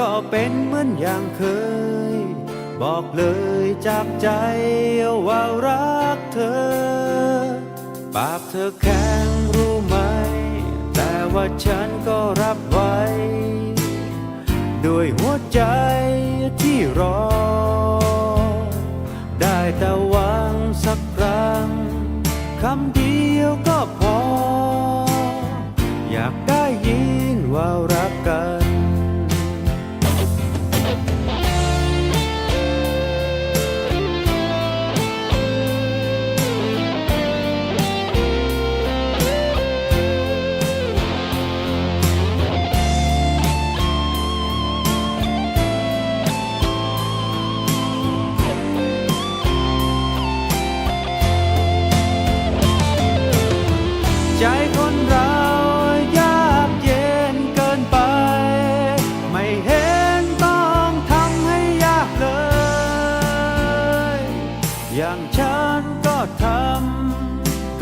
ก็เป็นเหมือนอย่างเคย บอกเลยจากใจว่ารักเธอ ปากเธอแข็งรู้ไหม แต่ว่าฉันก็รับไว้ ด้วยหัวใจที่รอ ได้แต่หวังสักครั้งคำเดียวก็พ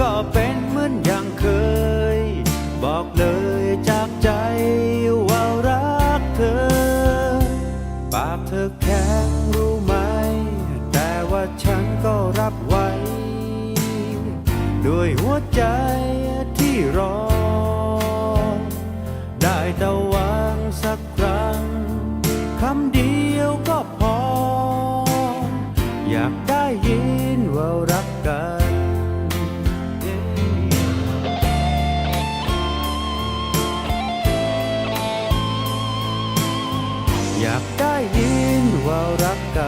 ก็เป็นเหมือนอย่างเคย บอกเลยจากใจว่ารักเธอ ปากเธอแข็งรู้ไหม แต่ว่าฉันก็รับไว้ ด้วยหัวใจที่รอ ได้แต่หวังสักครั้งคำเดียวก็พอ อยากได้ยินว่ารัก อยากได้ยินว่ารักกัน